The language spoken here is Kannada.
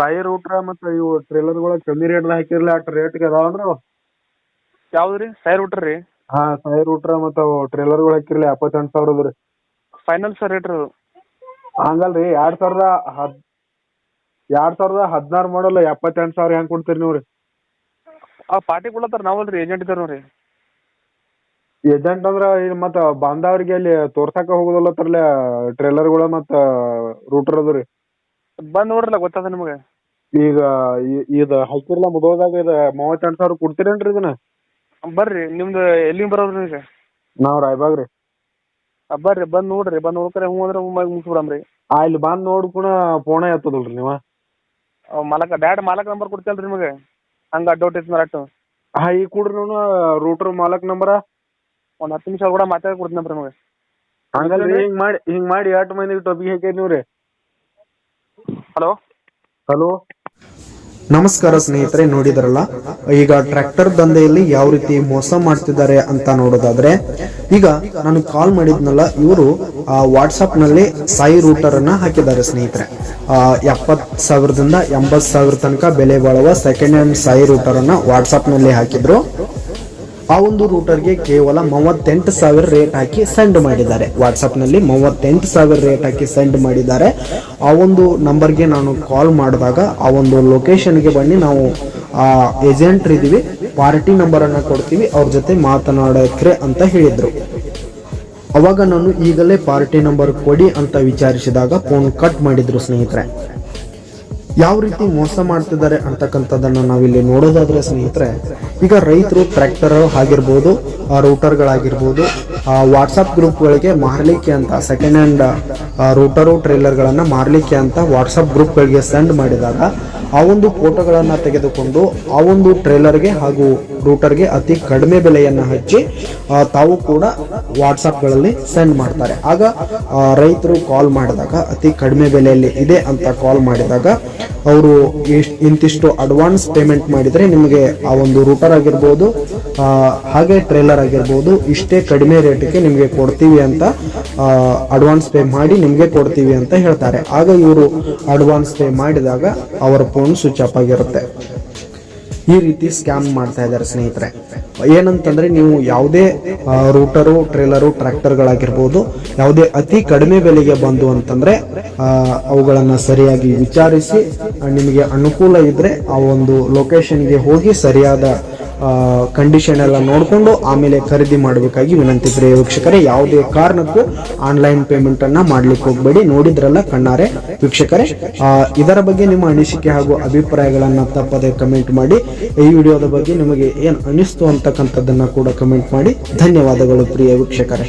ಸಾಯಿ ರೂಟ್ರ ಮತ್ತೆ ಇವು ಟ್ರೇಲರ್ಗಳ ಕಮ್ಮಿ ರೇಟ್ ಹಾಕಿರಲಿ ಅಟ್ ರೇಟ್ಗೆ ಗೆ ಅವು. ಯಾವ್ದು ರೀ ಸೈರ್ ಊಟ್ರಿ ರೀ? ಹಾ ಸಾಯಿ ರೂಟ್ರ ಮತ್ತ ಅವು ಟ್ರೇಲರ್ಗಳು ಹಾಕಿರಲಿ ಎಪ್ಪತ್ತೆಂಟು ಸಾವಿರದ ರೀ. ಫೈನಲ್ ಸರ್ ರೇಟ್ ಅದು ಹಂಗಲ್ರಿ ಎರಡ್ ಸಾವಿರದ ಹದ್ ಎರಡ್ ಸಾವಿರದ ಹದಿನಾರು ಮಾಡಲ್ ಎಪ್ಪತ್ತೆಂಟು ಸಾವಿರ ಹೆಂಗೆ ಕೊಡ್ತೀರಿ ನೀವು ರೀ? ಆ ಪಾರ್ಟಿ ಕೊಡ್ಲತ್ತಾರ ನಾವಲ್ರಿ ಏಜೆಂಟ್ ಇದ್ದಾರೆ ನೋಡ್ರಿ ಏಜೆಂಟ್ ಅಂದ್ರೆ ಈಗ ಮತ್ತ ಬಂದವ್ರಿಗೆ ಅಲ್ಲಿ ತೋರ್ಸಕ್ಕೆ ಹೋಗೋದಲ್ಲತ್ತರಲ್ಲ ಟ್ರೇಲರ್ಗಳು ಮತ್ತ ರೂಟರ್ ಅದು ರೀ. ಬಂದ್ ನೋಡ್ರಲ್ಲ ಗೊತ್ತದ ನಿಮಗೆ? ಈಗ ಇದ ಹಾಕಿರಲ್ಲ ಮುದೋದಾಗ ಇದು ಮೂವತ್ತೆಂಟು ಸಾವಿರ ಕೊಡ್ತೀರೇನ್ರಿ ಇದನ್ನ? ಬರ್ರಿ ನಿಮ್ದು ಎಲ್ಲಿಂದ ಬರೋದ್ರಿ ಈಗ? ನಾವು ರಾಯಬಾಗ್ ರೀ. ಆ, ಬರ್ರಿ ಬಂದ್ ನೋಡ್ರಿ ಬಂದ್ ನೋಡ್ಕರೆ ಹ್ಞೂ ಅಂದ್ರೆ ಹ್ಞೂ ಮುಗಿಸ್ಬಿಡಮ್ರಿ ಆ ಇಲ್ಲಿ ಬಂದು ನೋಡ್ಕೊಣ ಫೋನ ಎತ್ತದಲ್ರಿ ನೀವ? ಮಾಲಕ ಡೈರೆಕ್ಟ್ ಮಾಲಕ ನಂಬರ್ ಕೊಡ್ತೇಲ್ರಿ ನಿಮಗೆ? ಹಂಗ ಅಡ್ವರ್ಟೈಸ್ ಮಾರಾಟ ಹಾ ಈಗ ಕೊಡ್ರಿ ನೀವು ರೂಟ್ರ್ ಮಾಲಕ್ ನಂಬರ. ಒಂದ್ ಹತ್ತು ನಿಮಿಷ ಕೂಡ ಮಾತಾಡಿ ಕೊಡ್ತೀನಿ ನಿಮಗೆ. ಹಂಗಲ್ರಿ ಹಿಂಗ್ ಮಾಡಿ ಹಿಂಗ್ ಮಾಡಿ ಎಷ್ಟು ಮಂದಿಗೆ ಟೊಪಿಗೆ ಹಾಕಿ ನೀವು ರೀ ಹಲೋ? ಹಲೋ? ನಮಸ್ಕಾರ ಸ್ನೇಹಿತರೆ, ನೋಡಿದ್ರಲ್ಲ? ಈಗ ಟ್ರ್ಯಾಕ್ಟರ್ ದಂಧೆಯಲ್ಲಿ ಯಾವ ರೀತಿ ಮೋಸ ಮಾಡ್ತಿದ್ದಾರೆ ಅಂತ ನೋಡೋದಾದ್ರೆ, ಈಗ ನಾನು ಕಾಲ್ ಮಾಡಿದ್ನಲ್ಲ, ಇವರು ವಾಟ್ಸಪ್ನಲ್ಲಿ ಸಾಯಿ ರೂಟರ್ ಅನ್ನ ಹಾಕಿದ್ದಾರೆ ಸ್ನೇಹಿತರೆ. ಎಪ್ಪತ್ ಸಾವಿರದಿಂದ ಎಂಬತ್ ಸಾವಿರ ತನಕ ಬೆಲೆ ಬಾಳುವ ಸೆಕೆಂಡ್ ಹ್ಯಾಂಡ್ ಸಾಯಿ ರೂಟರ್ ಅನ್ನ ವಾಟ್ಸಪ್ನಲ್ಲಿ ಹಾಕಿದ್ರು. ಆ ಒಂದು ರೂಟರ್ಗೆ ಕೇವಲ ಮೂವತ್ತೆಂಟು ಸಾವಿರ ರೇಟ್ ಹಾಕಿ ಸೆಂಡ್ ಮಾಡಿದ್ದಾರೆ. ವಾಟ್ಸಪ್ನಲ್ಲಿ ಮೂವತ್ತೆಂಟು ಸಾವಿರ ರೇಟ್ ಹಾಕಿ ಸೆಂಡ್ ಮಾಡಿದ್ದಾರೆ. ಆ ಒಂದು ನಂಬರ್ಗೆ ನಾನು ಕಾಲ್ ಮಾಡಿದಾಗ ಆ ಒಂದು ಲೊಕೇಶನ್ಗೆ ಬನ್ನಿ. ನಾವು, ಆ ಏಜೆಂಟ್ ಇದೀವಿ ಪಾರ್ಟಿ ನಂಬರ್ ಅನ್ನ ಕೊಡ್ತೀವಿ. ಅವ್ರ ಜೊತೆ ಮಾತನಾಡಕ್ರೆ ಅಂತ ಹೇಳಿದ್ರು. ಅವಾಗ ನಾನು ಈಗಲೇ ಪಾರ್ಟಿ ನಂಬರ್ ಕೊಡಿ ಅಂತ ವಿಚಾರಿಸಿದಾಗ ಫೋನ್ ಕಟ್ ಮಾಡಿದ್ರು ಸ್ನೇಹಿತರೆ. ಯಾವ ರೀತಿ ಮೋಸ ಮಾಡ್ತಿದ್ದಾರೆ ಅಂತಕ್ಕಂಥದ್ದನ್ನು ನಾವಿಲ್ಲಿ ನೋಡೋದಾದ್ರೆ ಸ್ನೇಹಿತರೆ, ಈಗ ರೈತರು ಟ್ರ್ಯಾಕ್ಟರ್ ಆಗಿರ್ಬೋದು ರೂಟರ್ಗಳಾಗಿರ್ಬೋದು ವಾಟ್ಸಪ್ ಗ್ರೂಪ್ಗಳಿಗೆ ಮಾರಲಿಕ್ಕೆ ಅಂತ ಸೆಕೆಂಡ್ ಹ್ಯಾಂಡ್ ರೂಟರು ಟ್ರೇಲರ್ಗಳನ್ನು ಮಾರಲಿಕ್ಕೆ ಅಂತ ವಾಟ್ಸಪ್ ಗ್ರೂಪ್ಗಳಿಗೆ ಸೆಂಡ್ ಮಾಡಿದಾಗ ಆ ಒಂದು ಫೋಟೋಗಳನ್ನು ತೆಗೆದುಕೊಂಡು ಆ ಒಂದು ಟ್ರೇಲರ್ಗೆ ಹಾಗೂ ರೂಟರ್ಗೆ ಅತಿ ಕಡಿಮೆ ಬೆಲೆಯನ್ನು ಹಚ್ಚಿ ತಾವು ಕೂಡ ವಾಟ್ಸಪ್ಗಳಲ್ಲಿ ಸೆಂಡ್ ಮಾಡ್ತಾರೆ. ಆಗ ರೈತರು ಕಾಲ್ ಮಾಡಿದಾಗ, ಅತಿ ಕಡಿಮೆ ಬೆಲೆಯಲ್ಲಿ ಇದೆ ಅಂತ ಕಾಲ್ ಮಾಡಿದಾಗ ಅವರು ಇಂತಿಷ್ಟು ಅಡ್ವಾನ್ಸ್ ಪೇಮೆಂಟ್ ಮಾಡಿದರೆ ನಿಮಗೆ ಆ ಒಂದು ರೂಟರ್ ಆಗಿರ್ಬೋದು ಹಾಗೆ ಟ್ರೇಲರ್ ಆಗಿರ್ಬೋದು, ಇಷ್ಟೇ ಕಡಿಮೆ ರೇಟಿಗೆ ನಿಮಗೆ ಕೊಡ್ತೀವಿ ಅಂತ ಅಡ್ವಾನ್ಸ್ ಪೇ ಮಾಡಿ ನಿಮಗೆ ಕೊಡ್ತೀವಿ ಅಂತ ಹೇಳ್ತಾರೆ. ಆಗ ಇವರು ಅಡ್ವಾನ್ಸ್ ಪೇ ಮಾಡಿದಾಗ ಅವರ ಫೋನ್ ಸ್ವಿಚ್ ಆಫ್ ಆಗಿರುತ್ತೆ. ಈ ರೀತಿ ಸ್ಕ್ಯಾಮ್ ಮಾಡ್ತಾ ಇದ್ದಾರೆ ಸ್ನೇಹಿತರೆ. ಏನಂತಂದ್ರೆ ನೀವು ಯಾವುದೇ ರೂಟರು, ಟ್ರೇಲರು, ಟ್ರ್ಯಾಕ್ಟರ್ಗಳಾಗಿರ್ಬೋದು, ಯಾವುದೇ ಅತಿ ಕಡಿಮೆ ಬೆಲೆಗೆ ಬಂದು ಅಂತಂದ್ರೆ ಅವುಗಳನ್ನ ಸರಿಯಾಗಿ ವಿಚಾರಿಸಿ ನಿಮಗೆ ಅನುಕೂಲ ಇದ್ರೆ ಆ ಒಂದು ಲೊಕೇಶನ್ಗೆ ಹೋಗಿ ಸರಿಯಾದ ಕಂಡೀಷನ್ ಎಲ್ಲ ನೋಡಿಕೊಂಡು ಆಮೇಲೆ ಖರೀದಿ ಮಾಡಬೇಕಾಗಿ ವಿನಂತಿ ಪ್ರಿಯ ವೀಕ್ಷಕರೇ, ಯಾವುದೇ ಕಾರಣಕ್ಕೂ ಆನ್ಲೈನ್ ಪೇಮೆಂಟ್ ಅನ್ನ ಮಾಡ್ಲಿಕ್ಕೆ ಹೋಗಬೇಡಿ. ನೋಡಿದ್ರಲ್ಲ ಕಣ್ಣಾರೆ ವೀಕ್ಷಕರೇ. ಇದರ ಬಗ್ಗೆ ನಿಮ್ಮ ಅನಿಸಿಕೆ ಹಾಗೂ ಅಭಿಪ್ರಾಯಗಳನ್ನ ತಪ್ಪದೆ ಕಮೆಂಟ್ ಮಾಡಿ. ಈ ವಿಡಿಯೋದ ಬಗ್ಗೆ ನಿಮಗೆ ಏನು ಅನಿಸ್ತು ಅಂತಕ್ಕಂಥದ್ದನ್ನ ಕೂಡ ಕಮೆಂಟ್ ಮಾಡಿ. ಧನ್ಯವಾದಗಳು ಪ್ರಿಯ ವೀಕ್ಷಕರೇ.